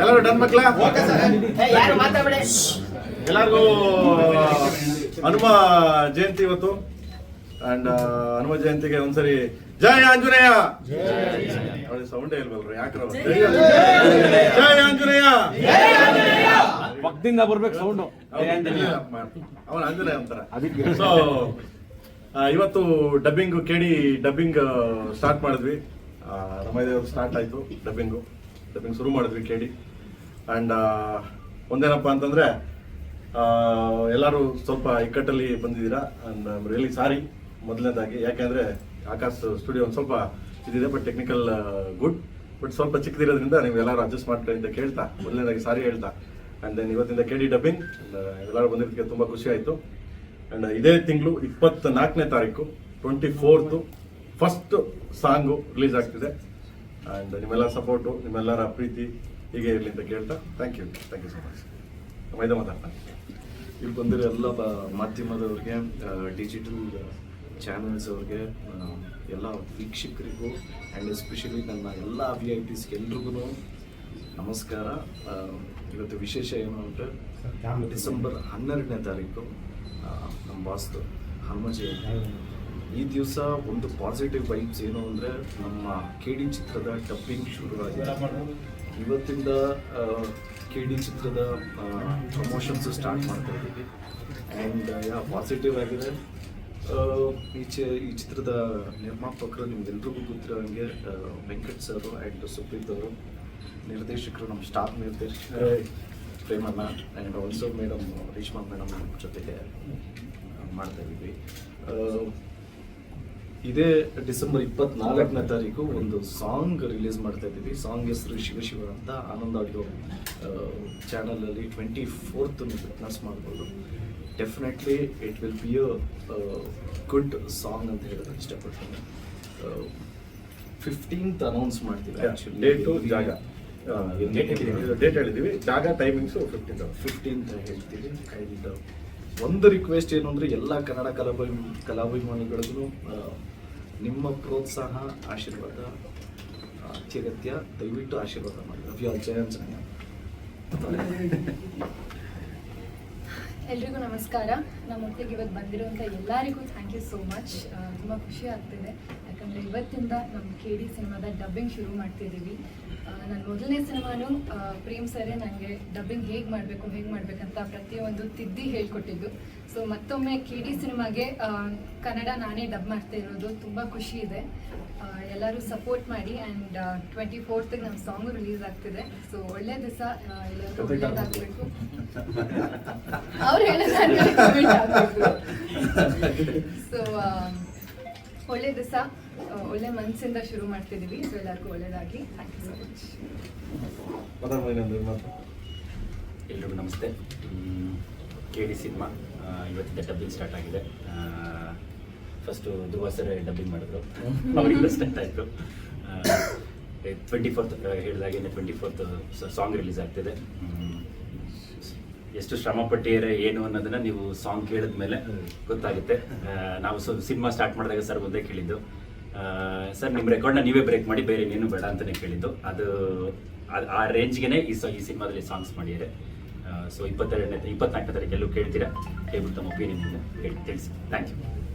ಎಲ್ಲರೂ ಡನ್ ಮಾತಾಡ್ಬೇಡಿ. ಎಲ್ಲರಿಗೂ ಹನುಮ ಜಯಂತಿ ಇವತ್ತು. ಅಂಡ್ ಹನುಮ ಜಯಂತಿಗೆ ಒಂದ್ಸರಿ ಜಯ ಆಂಜನೇಯ. ಸೌಂಡೇ ಇಲ್ವಲ್ರಿ ಯಾಕ್ರ. ಜಯ ಆಂಜನೇಯ. ಪಕ್ಕದಿಂದ ಬರ್ಬೇಕು ಸೌಂಡು ಅವನ ಆಂಜನೇಯ ಅಂತಾರ. ಸೊ ಇವತ್ತು ಡಬ್ಬಿಂಗ್ ಕೇಳಿ ಡಬ್ಬಿಂಗ್ ಸ್ಟಾರ್ಟ್ ಮಾಡಿದ್ವಿ. ರಮೈದೇವ್ ಸ್ಟಾರ್ಟ್ ಆಯ್ತು ಡಬ್ಬಿಂಗು ಡಬ್ಬಿಂಗ್ ಶುರು ಮಾಡಿದ್ವಿ ಕೇಳಿ. ಆ್ಯಂಡ್ ಒಂದೇನಪ್ಪ ಅಂತಂದರೆ ಎಲ್ಲರೂ ಸ್ವಲ್ಪ ಇಕ್ಕಟ್ಟಲ್ಲಿ ಬಂದಿದ್ದೀರಾ? ಅಂಡ್ ರಿಯಲಿ ಸಾರಿ ಮೊದಲನೇದಾಗಿ, ಯಾಕೆಂದರೆ ಆಕಾಶ್ ಸ್ಟುಡಿಯೋ ಒಂದು ಸ್ವಲ್ಪ ಇದಿದೆ ಬಟ್ ಟೆಕ್ನಿಕಲ್ ಗುಡ್ ಬಟ್ ಸ್ವಲ್ಪ ಚಿಕ್ಕದಿರೋದ್ರಿಂದ ನೀವು ಎಲ್ಲರೂ ಅಡ್ಜಸ್ಟ್ ಮಾಡ್ಕೊಳ್ಳಿ ಅಂತ ಕೇಳ್ತಾ, ಮೊದಲನೇದಾಗಿ ಸಾರಿ ಹೇಳ್ತಾ. ಆ್ಯಂಡ್ ದೆನ್ ಇವತ್ತಿಂದ ಕೇಳಿ ಡಬ್ಬಿಂಗ್ ಎಲ್ಲರೂ ಬಂದಿದ್ದಕ್ಕೆ ತುಂಬ ಖುಷಿ ಆಯಿತು. ಅಂಡ್ ಇದೇ ತಿಂಗಳು ಇಪ್ಪತ್ತ ನಾಲ್ಕನೇ ತಾರೀಕು twenty fourth first song release ಆಗ್ತಿದೆ. ಅಂಡ್ ನಿಮ್ಮೆಲ್ಲರ ಸಪೋರ್ಟು ನಿಮ್ಮೆಲ್ಲರ ಪ್ರೀತಿ ಹೀಗೆ ಇರಲಿ ಅಂತ ಕೇಳ್ತಾ thank you thank you so much ಮೈದ ಮಾತಾಡ್ತಾನೆ ಇಲ್ಲಿ ಬಂದಿರೋ ಎಲ್ಲ ಬ- ಮಾಧ್ಯಮದವ್ರಿಗೆ ಡಿಜಿಟಲ್ ಚಾನಲ್ಸ್ ಅವ್ರಿಗೆ ಎಲ್ಲ ವೀಕ್ಷಕರಿಗೂ ಆ್ಯಂಡ್ ಎಸ್ಪೆಷಲಿ ನನ್ನ ಎಲ್ಲ ವಿ ಐ ಪಿಸ್ಗೆ ಎಲ್ರಿಗೂ ನಮಸ್ಕಾರ. ಇವತ್ತು ವಿಶೇಷ ಏನು ಅಂದರೆ ಡಿಸೆಂಬರ್ ಹನ್ನೆರಡನೇ ತಾರೀಕು ನಮ್ಮ ವಾಸ್ತು ಹನುಮ ಜಯಂತಿ. ಈ ದಿವಸ ಒಂದು ಪಾಸಿಟಿವ್ ವೈಬ್ಸ್ ಏನು ಅಂದರೆ ನಮ್ಮ ಕೆ ಡಿ ಚಿತ್ರದ ಡಬ್ಬಿಂಗ್ ಶುರುವಾಗಿದೆ. ಇವತ್ತಿಂದ ಕೆ ಡಿ ಚಿತ್ರದ ಪ್ರಮೋಷನ್ಸ್ ಸ್ಟಾರ್ಟ್ ಮಾಡ್ತಾ ಇದ್ದೀವಿ. ಆ್ಯಂಡ್ ಯಾ ಪಾಸಿಟಿವ್ ಆಗಿದೆ. ಈ ಚಿ, ಈ ಚಿತ್ರದ ನಿರ್ಮಾಪಕರು ನಿಮ್ಗೆಲ್ರಿಗೂ ಗೊತ್ತಿರೋ ಹಾಗೆ ವೆಂಕಟ್ ಸರ್ ಆ್ಯಂಡ್ ಸುಪ್ರೀತ್ ಅವರು ನಿರ್ದೇಶಕರು, ನಮ್ಮ ಸ್ಟಾಫ್ ನಿರ್ದೇಶಕರು Premanna and also madam Reshma madam ಜೊತೆಗೆ ಮಾಡ್ತಾ ಇದ್ದೀವಿ. ಇದೇ ಡಿಸೆಂಬರ್ ಇಪ್ಪತ್ನಾಲ್ಕನೇ ತಾರೀಕು ಒಂದು ಸಾಂಗ್ ರಿಲೀಸ್ ಮಾಡ್ತಾ ಇದ್ದೀವಿ. ಸಾಂಗ್ ಹೆಸರು ಶಿವ ಶಿವ ಅಂತ ಆನಂದ್ ಆಡಿಯೋ ಚಾನಲಲ್ಲಿ ಟ್ವೆಂಟಿ ಫೋರ್ತ್ ಅನೌನ್ಸ್ ಮಾಡ್ಬೋದು. Definitely it will be a good song ಅಂತ ಹೇಳಿದ್ರೆ ಇಷ್ಟಪಡ್ತೀನಿ. ಫಿಫ್ಟೀನ್ತ್ ಅನೌನ್ಸ್ ಮಾಡ್ತೀವಿ ಆ್ಯಕ್ಚುಲಿ ಡೇಟು ಜಾಗ. ಡೇಟ್ ಹೇಳಿದ್ದೀವಿ. ಜಾಗ ಟೈಮಿಂಗ್ಸು ಫಿಫ್ಟೀನ್ ಫಿಫ್ಟೀನ್ತ್ ಹೇಳ್ತೀವಿ. ಆ್ಯಂಡ್ ಒಂದು ರಿಕ್ವೆಸ್ಟ್ ಏನು ಅಂದರೆ ಎಲ್ಲ ಕನ್ನಡ ಕಲಾಭಿ ಕಲಾಭಿಮಾನಿಗಳಿಗೂ ನಿಮ್ಮ ಪ್ರೋತ್ಸಾಹ ಆಶೀರ್ವಾದ ಅತ್ಯಗತ್ಯ ದಯವಿಟ್ಟು ಆಶೀರ್ವಾದ ಮಾಡಿ. ಲವ್ ಯು ಜಯ ಆಂಜನೇಯ ಎಲ್ರಿಗೂ ನಮಸ್ಕಾರ. ನಮ್ಮ ಒಟ್ಟಿಗೆ ಇವತ್ತು ಬಂದಿರುವಂಥ ಎಲ್ಲರಿಗೂ ಥ್ಯಾಂಕ್ ಯು ಸೋ ಮಚ್ ತುಂಬ ಖುಷಿ ಆಗ್ತಿದೆ. ಯಾಕಂದರೆ ಇವತ್ತಿಂದ ನಮ್ಮ ಕೆ ಡಿ ಸಿನಿಮಾದ ಡಬ್ಬಿಂಗ್ ಶುರು ಮಾಡ್ತಿದ್ದೀವಿ. ನನ್ನ ಮೊದಲನೇ ಸಿನಿಮಾನು ಪ್ರೇಮ್ ಸರೇ ನನಗೆ ಡಬ್ಬಿಂಗ್ ಹೇಗೆ ಮಾಡಬೇಕು, ಹೇಗೆ ಮಾಡಬೇಕಂತ ಪ್ರತಿಯೊಂದು ತಿದ್ದಿ ಹೇಳ್ಕೊಟ್ಟಿದ್ದು. ಸೊ ಮತ್ತೊಮ್ಮೆ ಕೆ ಡಿ ಸಿನಿಮಾಗೆ ಕನ್ನಡ ನಾನೇ ಡಬ್ ಮಾಡ್ತಾ ಇರೋದು. ತುಂಬ ಖುಷಿ ಇದೆ. ಎಲ್ಲರೂ ಸಪೋರ್ಟ್ ಮಾಡಿ ಆ್ಯಂಡ್ ಟ್ವೆಂಟಿ ಫೋರ್ತಿಗೆ ನಮ್ಮ ಸಾಂಗು ರಿಲೀಸ್ ಆಗ್ತಿದೆ. ಸೊ ಒಳ್ಳೆ ದಿವಸ ಎಲ್ಲರಿಗೂ ಒಳ್ಳೇದಾಗಬೇಕು ಅವ್ರು ಸೊ ಒಳ್ಳೆ ದಿವಸ ಒಳ್ಳೆ ಮನಸ್ಸಿಂದ ಶುರು ಮಾಡ್ತಿದ್ದೀವಿ ಸೊ ಎಲ್ಲರಿಗೂ ಒಳ್ಳೇದಾಗಿ ಥ್ಯಾಂಕ್ ಯು ಸೊ ಮಚ್ ಮಾತಾಡ್ಬೋದು ಎಲ್ರಿಗೂ ನಮಸ್ತೆ. ಕೆ ಡಿ ಸಿನಿಮಾ ಇವತ್ತಿಂದ ಡಬ್ಬಿಂಗ್ ಸ್ಟಾರ್ಟ್ ಆಗಿದೆ. ಫಸ್ಟು ಧ್ರುವ ಸರ್ ಡಬ್ಬಿಂಗ್ ಮಾಡಿದ್ರು ಅವರಿಂದ ಸ್ಟಾರ್ಟ್ ಆಯಿತು ಟ್ವೆಂಟಿ ಫೋರ್ತ್ ಹೇಳಿದಾಗೆ ಟ್ವೆಂಟಿ ಫೋರ್ತ್ ಸಾಂಗ್ ರಿಲೀಸ್ ಆಗ್ತಿದೆ. ಎಷ್ಟು ಶ್ರಮ ಪಟ್ಟಿದ್ದಾರೆ ಏನು ಅನ್ನೋದನ್ನ ನೀವು ಸಾಂಗ್ ಕೇಳಿದ ಮೇಲೆ ಗೊತ್ತಾಗುತ್ತೆ. ನಾವು ಸಿನಿಮಾ ಸ್ಟಾರ್ಟ್ ಮಾಡಿದಾಗ ಸರ್ ಒಂದೇ ಕೇಳಿದ್ದು. ಸರ್ ನಿಮ್ಮ ರೆಕಾರ್ಡ್ನ ನೀವೇ ಬ್ರೇಕ್ ಮಾಡಿ ಬೇರೆ ಇನ್ನೇನು ಬೇಡ ಅಂತಲೇ ಕೇಳಿದ್ದು. ಅದು ಆ- ರೇಂಜ್ಗೆ ಈ ಸ ಈ ಸಿನಿಮಾದಲ್ಲಿ ಸಾಂಗ್ಸ್ ಮಾಡಿದ್ದಾರೆ. ಸೊ ಇಪ್ಪತ್ತೆರಡನೇ ಇಪ್ಪತ್ನಾಲ್ಕನೇ ತಾರೀಕೆಲ್ಲೂ ಕೇಳ್ತೀರಾ? ಕೇಳ್ಬಿಟ್ಟು ತಮ್ಮ ಒಪಿನಿಯನ್ ಹೇಳಿ ತಿಳಿಸಿ. Thank you